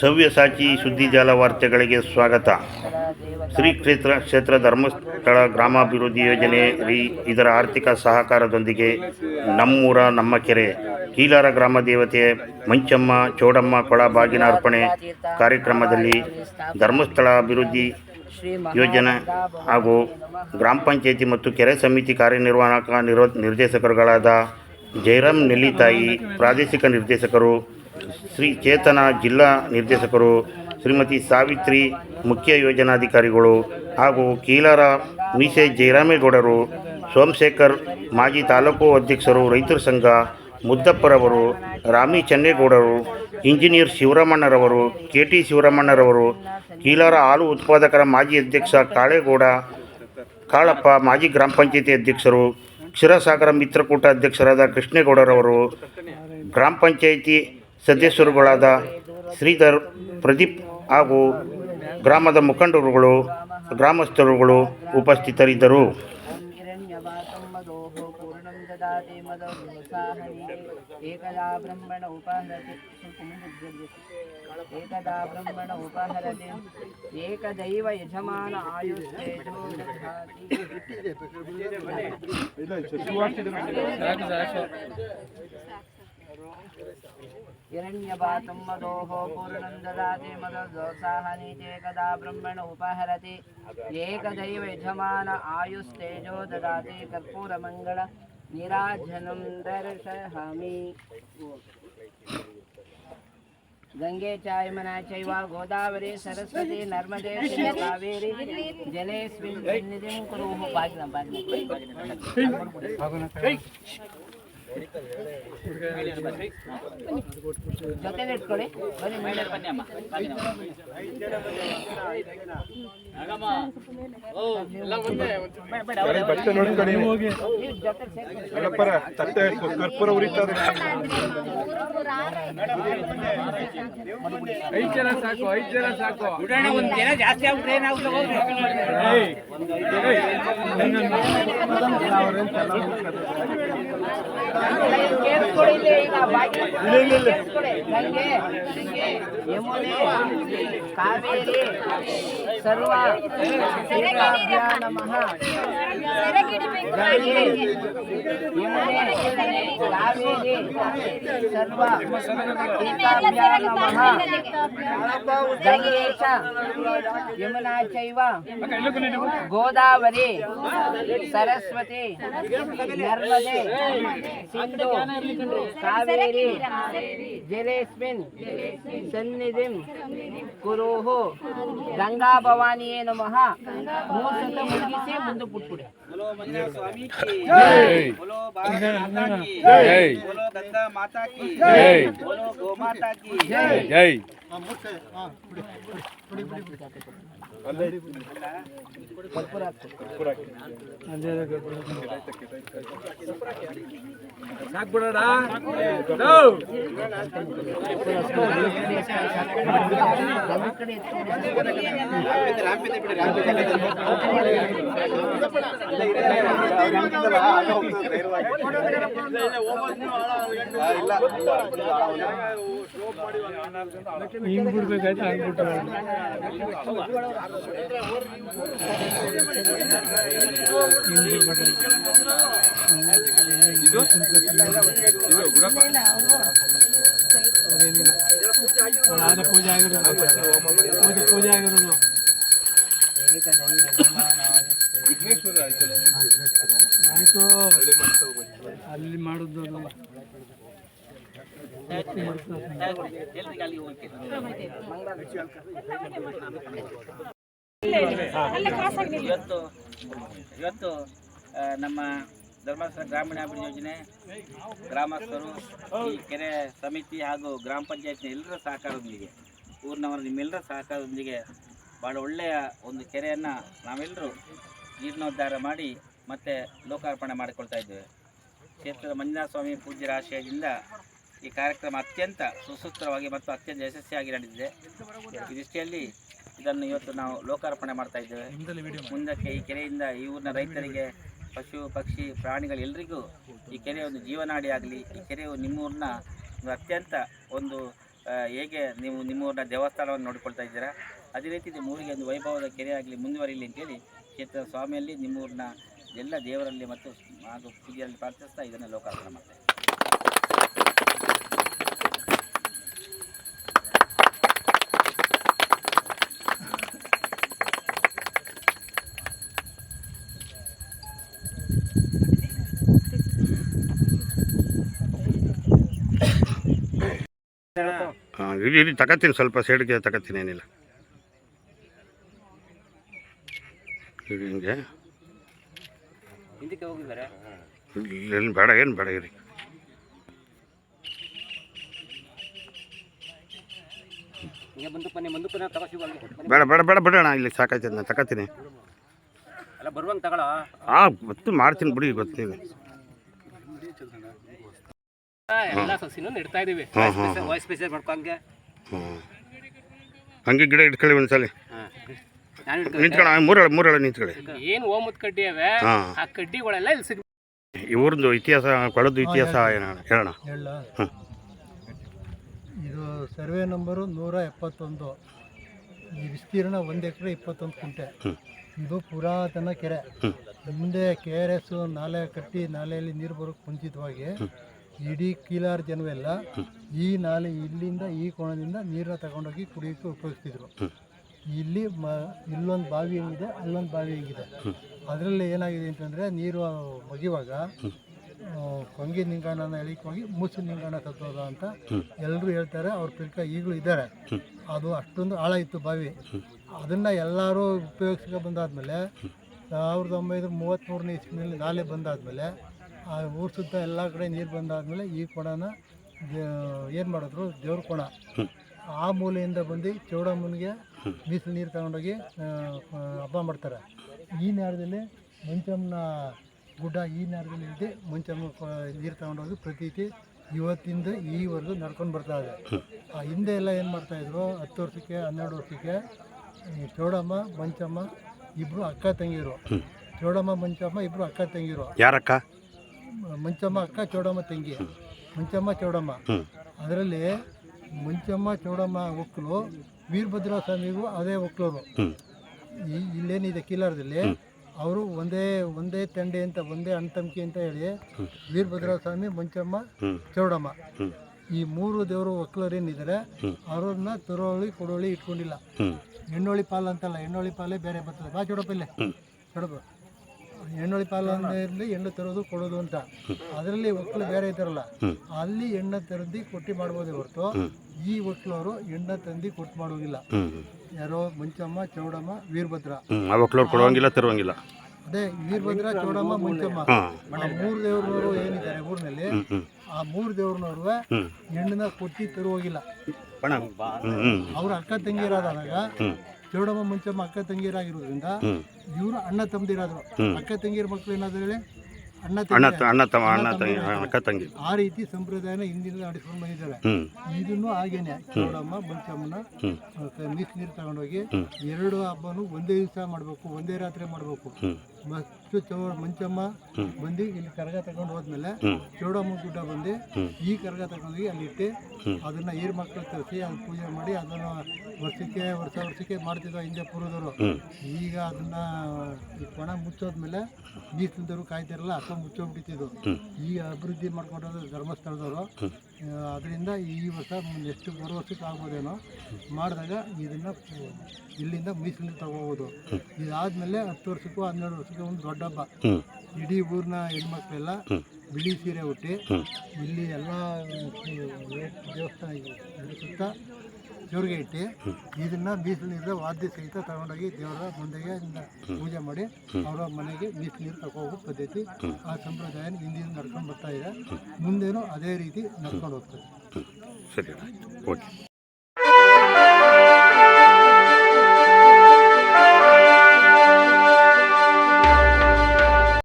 ಸವ್ಯಸಾಚಿ ಸುದ್ದಿಜಾಲ ವಾರ್ತೆಗಳಿಗೆ ಸ್ವಾಗತ. ಶ್ರೀ ಕ್ಷೇತ್ರ ಕ್ಷೇತ್ರ ಧರ್ಮಸ್ಥಳ ಗ್ರಾಮಾಭಿವೃದ್ಧಿ ಯೋಜನೆ ರೀ ಇದರ ಆರ್ಥಿಕ ಸಹಕಾರದೊಂದಿಗೆ ನಮ್ಮೂರ ನಮ್ಮ ಕೆರೆ. ಕೀಲಾರ ಗ್ರಾಮ ದೇವತೆ ಮಂಚಮ್ಮ, ಚೋಡಮ್ಮ ಕೊಳ ಬಾಗಿನ ಅರ್ಪಣೆ ಕಾರ್ಯಕ್ರಮದಲ್ಲಿ ಧರ್ಮಸ್ಥಳ ಅಭಿವೃದ್ಧಿ ಯೋಜನೆ ಹಾಗೂ ಗ್ರಾಮ ಪಂಚಾಯತಿ ಮತ್ತು ಕೆರೆ ಸಮಿತಿ ಕಾರ್ಯನಿರ್ವಾಹಕ ನಿರೋ ನಿರ್ದೇಶಕರುಗಳಾದ ಜಯರಾಮ್ ನೆಲ್ಲಿತಾಯಿ, ಪ್ರಾದೇಶಿಕ ನಿರ್ದೇಶಕರು ಶ್ರೀ ಚೇತನ ಜಿಲ್ಲಾ ನಿರ್ದೇಶಕರು ಶ್ರೀಮತಿ ಸಾವಿತ್ರಿ ಮುಖ್ಯ ಯೋಜನಾಧಿಕಾರಿಗಳು ಹಾಗೂ ಕೀಲಾರ ಮೀಸೆ ಜಯರಾಮೇಗೌಡರು, ಸೋಮಶೇಖರ್ ಮಾಜಿ ತಾಲೂಕು ಅಧ್ಯಕ್ಷರು ರೈತರ ಸಂಘ, ಮುದ್ದಪ್ಪರವರು, ರಾಮಿ ಚನ್ನೇಗೌಡರು, ಇಂಜಿನಿಯರ್ ಶಿವರಾಮಣ್ಣರವರು ಕೆ ಟಿ ಶಿವರಾಮಣ್ಣರವರು, ಕೀಲಾರ ಹಾಲು ಉತ್ಪಾದಕರ ಮಾಜಿ ಅಧ್ಯಕ್ಷ ಕಾಳೇಗೌಡ, ಕಾಳಪ್ಪ ಮಾಜಿ ಗ್ರಾಮ ಪಂಚಾಯತಿ ಅಧ್ಯಕ್ಷರು, ಕ್ಷೀರಸಾಗರ ಮಿತ್ರಕೂಟ ಅಧ್ಯಕ್ಷರಾದ ಕೃಷ್ಣೇಗೌಡರವರು, ಗ್ರಾಮ ಪಂಚಾಯಿತಿ ಸದಸ್ಯರುಗಳಾದ ಶ್ರೀಧರ್ ಪ್ರದೀಪ್ ಹಾಗೂ ಗ್ರಾಮದ ಮುಖಂಡರುಗಳು ಗ್ರಾಮಸ್ಥರುಗಳು ಉಪಸ್ಥಿತರಿದ್ದರು. ಏಕದೈವ ಯಜಮಾನ हिरण्यपातुम्मदोः पूर्णं ददाति ब्रह्मण उपहरति एकदैव यजमान आयुस्तेजो ददाति कर्पूरमङ्गल गंगे चायमना चैव गोदावरी, सरस्वती, नर्मदे कावेरी कुरुः। भागिनं भागिनं ಜೊತೆಗೆ ಇಟ್ಕೊಳ್ಳಿ ಬನ್ನಿ ಮೇಲೆ ಬನ್ನಿ ಅಮ್ಮ ಬಟ್ಟೆ ತಟ್ಟೆ ಕರ್ಪೂರ ಉರಿತಾರೆ ಐದ್ ಜನ ಸಾಕು ಐದ್ ಜನ ಸಾಕು ಒಂದ್ ದಿನ ಜಾಸ್ತಿ ಆಗ್ಬಿಟ್ರೆ ಏನಾಗುತ್ತೆ ಯಮುನೆ ಕಾವೇರಿ ಸರ್ವ ನಮಃ यमुना चैव गोदावरी सरस्वती नर्मदे सिंधु कावेरी जलेस्मिन् सन्निधिं कुरुः गंगा भवानीये नमः मूसत मुगिसे बोलो स्वामी की। जय। बोलो भारत माता की। जय। बोलो गंगा माता की। जय। बोलो गौ माता की। जय। जय। ಹಿಂಗ್ ಬಿಡ್ಬೇಕಾಯ್ತು ಹಂಗ್ಬಿಟ್ಟು ಅದೇ ಪೂಜೆ ಆಗಿರೋದು ಪೂಜೆ ಪೂಜೆ ಆಗಿರೋದು ಆಯ್ತು ಅಲ್ಲಿ ಮಾಡುದು ಅದು. ಇವತ್ತು ಇವತ್ತು ನಮ್ಮ ಧರ್ಮಸ್ಥಳ ಗ್ರಾಮೀಣಾಭಿವೃದ್ಧಿ ಯೋಜನೆ ಗ್ರಾಮಸ್ಥರು ಈ ಕೆರೆ ಸಮಿತಿ ಹಾಗೂ ಗ್ರಾಮ ಪಂಚಾಯತ್ನ ಎಲ್ಲರ ಸಹಕಾರದೊಂದಿಗೆ, ಊರಿನವರ ನಿಮ್ಮೆಲ್ಲರ ಸಹಕಾರದೊಂದಿಗೆ ಭಾಳ ಒಳ್ಳೆಯ ಒಂದು ಕೆರೆಯನ್ನು ನಾವೆಲ್ಲರೂ ಜೀರ್ಣೋದ್ಧಾರ ಮಾಡಿ ಮತ್ತೆ ಲೋಕಾರ್ಪಣೆ ಮಾಡಿಕೊಳ್ತಾ ಇದ್ದೇವೆ. ಕ್ಷೇತ್ರದ ಮಂಜುನಾಥ ಸ್ವಾಮಿ ಪೂಜ್ಯರ ಆಶಯದಿಂದ ಈ ಕಾರ್ಯಕ್ರಮ ಅತ್ಯಂತ ಸುಸೂತ್ರವಾಗಿ ಮತ್ತು ಅತ್ಯಂತ ಯಶಸ್ವಿಯಾಗಿ ನಡೆದಿದೆ. ಈ ದೃಷ್ಟಿಯಲ್ಲಿ ಇದನ್ನು ಇವತ್ತು ನಾವು ಲೋಕಾರ್ಪಣೆ ಮಾಡ್ತಾ ಇದ್ದೇವೆ. ಮುಂದಕ್ಕೆ ಈ ಕೆರೆಯಿಂದ ಈ ಊರಿನ ರೈತರಿಗೆ ಪಶು ಪಕ್ಷಿ ಪ್ರಾಣಿಗಳೆಲ್ಲರಿಗೂ ಈ ಕೆರೆ ಒಂದು ಜೀವನಾಡಿ ಆಗಲಿ ಈ ಕೆರೆಯು ನಿಮ್ಮೂರಿನ ಅತ್ಯಂತ ಒಂದು ಹೇಗೆ ನೀವು ನಿಮ್ಮೂರಿನ ದೇವಸ್ಥಾನವನ್ನು ನೋಡಿಕೊಳ್ತಾ ಇದ್ದೀರಾ ಅದೇ ರೀತಿ ನಿಮ್ಮ ಊರಿಗೆ ಒಂದು ವೈಭವದ ಕೆರೆ ಆಗಲಿ ಮುಂದುವರಿಯಲಿ ಅಂತೇಳಿ ಕ್ಷೇತ್ರ ಸ್ವಾಮಿಯಲ್ಲಿ ನಿಮ್ಮೂರಿನ ಎಲ್ಲ ದೇವರಲ್ಲಿ ಮತ್ತು ಹಾಗೂ ಪೂಜೆಯಲ್ಲಿ ಪ್ರಾರ್ಥಿಸ್ತಾ ಇದನ್ನು ಲೋಕಾರ್ಪಣೆ ಮಾಡ್ತಾರೆ ಇಡೀ ಇರಿ ತಗೋತೀನಿ ಸ್ವಲ್ಪ ಸೈಡ್ಗೆ ತಗೋತೀನಿ ಏನಿಲ್ಲ. ಹಿಂಗೆ. ಏನು ಬೇಡ ಏನು ಬೇಡ ಇರಿ. ಬೇಡ ಬೇಡ ಬೇಡ ಬಿಡೋಣ ಇಲ್ಲಿ ಸಾಕಾಯ್ತದೆ ನಾನು ತಗೋತೀನಿ. ಅಲ್ಲ ಬರುವಂಗೆ ತಗೊಳ್ಳೋ. ಹಾಂ ಗೊತ್ತು ಮಾಡ್ತೀನಿ ಬಿಡಿ ಗೊತ್ತೀನಿ ಎಲ್ಲ ಸಸಿನೂ ನೆಡ್ತಾ ಇದೀವಿ. ಹಾಂ ಹಾಂ ವಾಯ್ಸ್ ಸ್ಪೆಷಲ್ ಮಾಡ್ಕೊಂಗೆ ಹ್ಞೂ ಹಂಗೆ. ಗಿಡ ಇಟ್ಕೊಳ್ಳಿ ಒಂದ್ಸಲಿ. ನಾನು ನಿಂತ್ಕೊಳ್ಳ ಮೂರೇಳು ಮೂರೇಳು ನಿಂತ್ಕೊಳ್ಳಿ. ಏನು ಓಮದ್ ಕಡ್ಡಿ ಅವೆ ಹಾಂ. ಆ ಕಡ್ಡಿಗಳೆಲ್ಲ ಇಲ್ಲಿ ಸಿಗ್ ಇವ್ರದ್ದು ಇತಿಹಾಸ ಕೊಳದ್ದು ಇತಿಹಾಸ ಏನ ಹೇಳೋಣ? ಹೇಳ. ಹ್ಮ್. ಇದು ಸರ್ವೆ ನಂಬರು ನೂರ ಎಪ್ಪತ್ತೊಂದು. ಈ ವಿಸ್ತೀರ್ಣ ಒಂದು ಎಕರೆ ಇಪ್ಪತ್ತೊಂದು ಕುಂಟೆ. ಹ್ಮ್. ಇದು ಪುರಾತನ ಕೆರೆ. ಮುಂದೆ ಕೆ ಆರ್ ಎಸ್ ನಾಲೆ ಕಟ್ಟಿ ನಾಲೆಯಲ್ಲಿ ನೀರು ಬರೋಕ್ಕೆ ಮುಂಚಿತವಾಗಿ ಇಡೀ ಕೀಲಾರ ಜನವೆಲ್ಲ ಈ ನಾಲೆ ಇಲ್ಲಿಂದ ಈ ಕೋಣದಿಂದ ನೀರನ್ನ ತಗೊಂಡೋಗಿ ಕುಡಿಯೋಕೆ ಉಪಯೋಗಿಸ್ತಿದ್ರು. ಇಲ್ಲಿ ಮ, ಇಲ್ಲೊಂದು ಬಾವಿ ಹೆಂಗಿದೆ, ಅಲ್ಲೊಂದು ಬಾವಿ ಹೆಂಗಿದೆ. ಅದರಲ್ಲಿ ಏನಾಗಿದೆ ಅಂತಂದರೆ ನೀರು ಒಗೆಯುವಾಗ ಕೊಂಗಿ ನಿಂಗಾಣನ ಎಳಿಕ್ ಹೋಗಿ ಮೂಸು ನಿಂಗಾಣ ಸತ್ತೋದ ಅಂತ ಎಲ್ಲರೂ ಹೇಳ್ತಾರೆ. ಅವ್ರ ಪಿಲ್ಕ ಈಗಲೂ ಇದ್ದಾರೆ. ಅದು ಅಷ್ಟೊಂದು ಆಳ ಇತ್ತು ಬಾವಿ. ಅದನ್ನು ಎಲ್ಲರೂ ಉಪಯೋಗಿಸ್ಕೊ ಬಂದಾದಮೇಲೆ, ಸಾವಿರದ ಒಂಬೈನೂರ ಮೂವತ್ತ್ಮೂರನೇ ಇಸ್ವಿನಲ್ಲಿ ನಾಲೆ ಬಂದಾದ್ಮೇಲೆ ಆ ಊರು ಸುತ್ತ ಎಲ್ಲ ಕಡೆ ನೀರು ಬಂದಾದ್ಮೇಲೆ ಈ ಕೊಡನ ಏನು ಮಾಡಿದ್ರು? ದೇವ್ರ ಕೊಣ ಆ ಮೂಲೆಯಿಂದ ಬಂದು ಚೌಡಮ್ಮನಿಗೆ ಬಿಸಿಲು ನೀರು ತಗೊಂಡೋಗಿ ಹಬ್ಬ ಮಾಡ್ತಾರೆ. ಈ ನೇರದಲ್ಲಿ ಮಂಚಮ್ಮನ ಗುಡ್ಡ ಈ ನೇರದಲ್ಲಿ ಇದ್ದು ಮಂಚಮ್ಮ ನೀರು ತಗೊಂಡೋಗಿ ಪ್ರತೀತಿ ಇವತ್ತಿಂದ ಈವರೆಗೂ ನಡ್ಕೊಂಡು ಬರ್ತಾ ಇದೆ. ಆ ಹಿಂದೆ ಎಲ್ಲ ಏನು ಮಾಡ್ತಾಯಿದ್ರು ಹತ್ತು ವರ್ಷಕ್ಕೆ ಹನ್ನೆರಡು ವರ್ಷಕ್ಕೆ ಈ ಚೌಡಮ್ಮ ಮಂಚಮ್ಮ ಇಬ್ಬರು ಅಕ್ಕ ತಂಗಿರು. ಚೌಡಮ್ಮ ಮಂಚಮ್ಮ ಇಬ್ಬರು ಅಕ್ಕ ತಂಗಿರು. ಯಾರಕ್ಕ? ಮಂಚಮ್ಮ ಅಕ್ಕ ಚೌಡಮ್ಮ ತಂಗಿ. ಮಂಚಮ್ಮ ಚೌಡಮ್ಮ. ಅದರಲ್ಲಿ ಮಂಚಮ್ಮ ಚೌಡಮ್ಮ ಒಕ್ಕಲು ವೀರಭದ್ರ ಸ್ವಾಮಿಗೂ ಅದೇ ಒಕ್ಕಲರು ಇಲ್ಲೇನಿದೆ ಕೀಲಾರದಲ್ಲಿ? ಅವರು ಒಂದೇ ಒಂದೇ ತಂಡೆ ಅಂತ ಒಂದೇ ಅಣ್ತಂಕಿ ಅಂತ ಹೇಳಿ ವೀರಭದ್ರ ಸ್ವಾಮಿ ಮಂಚಮ್ಮ ಚೌಡಮ್ಮ. ಈ ಮೂರು ದೇವರು ಒಕ್ಕಲರು ಏನಿದ್ದಾರೆ ಅವ್ರನ್ನ ತುರೋಳಿ ಕೊಡೋಳಿ ಇಟ್ಕೊಂಡಿಲ್ಲ. ಹೆಣ್ಣೋಳಿ ಪಾಲು ಅಂತಲ್ಲ ಹೆಣ್ಣೋಳಿ ಪಾಲೇ ಬೇರೆ ಬರ್ತದೆ. ಬಾ ಚೌಡಪ್ಪ ಇಲ್ಲೇ. ಚೌಡಪ್ಪ. ಹೆಣ್ಣೋಳಿ ಪಾಲು ಇರಲಿ ಹೆಣ್ಣು ತರೋದು ಕೊಡೋದು ಅಂತ. ಅದರಲ್ಲಿ ಒಕ್ಕಲು ಬೇರೆ ಇದ್ದಾರಲ್ಲ ಅಲ್ಲಿ ಎಣ್ಣೆ ತರದಿ ಕೊಟ್ಟಿ ಮಾಡ್ಬೋದೇ ಹೊರತು ಈ ಒಕ್ಕಲವರು ಎಣ್ಣೆ ತಂದಿ ಕೊಟ್ಟು ಮಾಡೋದಿಲ್ಲ. ಯಾರೋ ಮುಂಚಮ್ಮ ಚೌಡಮ್ಮ ವೀರಭದ್ರ. ಕೊಡುವಂಗಿಲ್ಲ ತರುವಂಗಿಲ್ಲ ಅದೇ ವೀರಭದ್ರ ಚೌಡಮ್ಮ ಮುಂಚಮ್ಮ. ಆ ಮೂರು ದೇವ್ರನವರು ಏನಿದ್ದಾರೆ ಊರಿನಲ್ಲಿ ಆ ಮೂರು ದೇವ್ರನವರು ಹೆಣ್ಣನ್ನ ಕೊಟ್ಟಿ ತರುವಾಗಿಲ್ಲ. ಅವ್ರ ಅಕ್ಕ ತಂಗಿರಾದಾಗ ಚೌಡಮ್ಮ ಮಂಚಮ್ಮ ಅಕ್ಕ ತಂಗಿಯರಾಗಿರೋದ್ರಿಂದ ಇವರು ಅಣ್ಣ ತಮ್ಮದಿರಾದ್ರು. ಅಕ್ಕ ತಂಗಿಯರ ಮಕ್ಕಳು ಏನಾದ್ರು ಹೇಳಿ? ಅಣ್ಣ ಅಣ್ಣ ತಂಗಿ ತ- ಅಣ್ಣ ತಮ್ಮ ಅಣ್ಣ ತಂಗಿ ಅಕ್ಕ ತಂಗಿ. ಆ ರೀತಿ ಸಂಪ್ರದಾಯನ ಹಿಂದಿನ ನಡೆಸ್ಕೊಂಡು ಬಂದಿದ್ದಾರೆ. ಇದನ್ನು ಹಾಗೇನೆ ಚೌಡಮ್ಮ ಮಂಚಮ್ಮನ ಮೀಸ್ ನೀರು ತಗೊಂಡೋಗಿ ಎರಡು ಹಬ್ಬನು ಒಂದೇ ದಿವಸ ಮಾಡಬೇಕು ಒಂದೇ ರಾತ್ರಿ ಮಾಡಬೇಕು. ಮಂಚಮ್ಮ ಬಂದು ಇಲ್ಲಿ ಕರಗ ತಗೊಂಡು ಹೋದ್ಮೇಲೆ ಚೌಡಮ್ಮ ಗುಡ್ಡ ಬಂದು ಈ ಕರಗ ತಗೊಂಡೋಗಿ ಅಲ್ಲಿ ಇಟ್ಟು ಅದನ್ನ ಏರ್ ಮಕ್ಕಳು ತರಿಸಿ ಅದು ಪೂಜೆ ಮಾಡಿ ಅದನ್ನ ವರ್ಷಕ್ಕೆ ವರ್ಷ ವರ್ಷಕ್ಕೆ ಮಾಡ್ತಿದ್ದ ಹಿಂದೆ ಪೂರ್ವದವರು. ಈಗ ಅದನ್ನ ಈ ಕೊಣ ಮುಚ್ಚೋದ್ಮೇಲೆ ಮೀಸಲಿದ್ದವರು ಕಾಯ್ತಿರಲ್ಲ ಅಥವಾ ಮುಚ್ಚೋಗ್ಬಿಟ್ಟಿದ್ದು ಈಗ ಅಭಿವೃದ್ಧಿ ಮಾಡ್ಕೊಂಡ್ರೆ ಧರ್ಮಸ್ಥಳದವರು. ಅದರಿಂದ ಈ ವರ್ಷ ನೆಕ್ಸ್ಟ್ ಬರೋ ವರ್ಷಕ್ಕೆ ಆಗ್ಬೋದೇನೋ ಮಾಡಿದಾಗ ಇದನ್ನ ಇಲ್ಲಿಂದ ಮೀಸಲಿಂದ ತಗೋಬೋದು. ಇದಾದಮೇಲೆ ಹತ್ತು ವರ್ಷಕ್ಕೂ ಹನ್ನೆರಡು ವರ್ಷಕ್ಕೆ ಒಂದು ದೊಡ್ಡ ಹಬ್ಬ. ಇಡೀ ಊರಿನ ಹೆಣ್ಮಕ್ಳೆಲ್ಲ ಬಿಳಿ ಸೀರೆ ಉಟ್ಟಿ ಇಲ್ಲಿ ಎಲ್ಲ ದೇವಸ್ಥಾನ ಇದೆ. ಸುತ್ತ ದೇವ್ರಿಗೆ ಇಟ್ಟು ಇದನ್ನ ಮೀಸಲು ನೀರು ವಾದ್ಯ ಸಹಿತ ತಗೊಂಡೋಗಿ ದೇವರ ಮುಂದೆಗೆ ಪೂಜೆ ಮಾಡಿ ಅವರ ಮನೆಗೆ ಮೀಸಲು ನೀರು ತಗೋಗೋ ಪದ್ಧತಿ ಆ ಸಂಪ್ರದಾಯ ಹಿಂದಿನ ನಡ್ಕೊಂಡು ಬರ್ತಾ ಇದೆ. ಮುಂದೇನು ಅದೇ ರೀತಿ ನಡ್ಕೊಂಡು ಹೋಗ್ತದೆ. ಸರಿ ಓಕೆ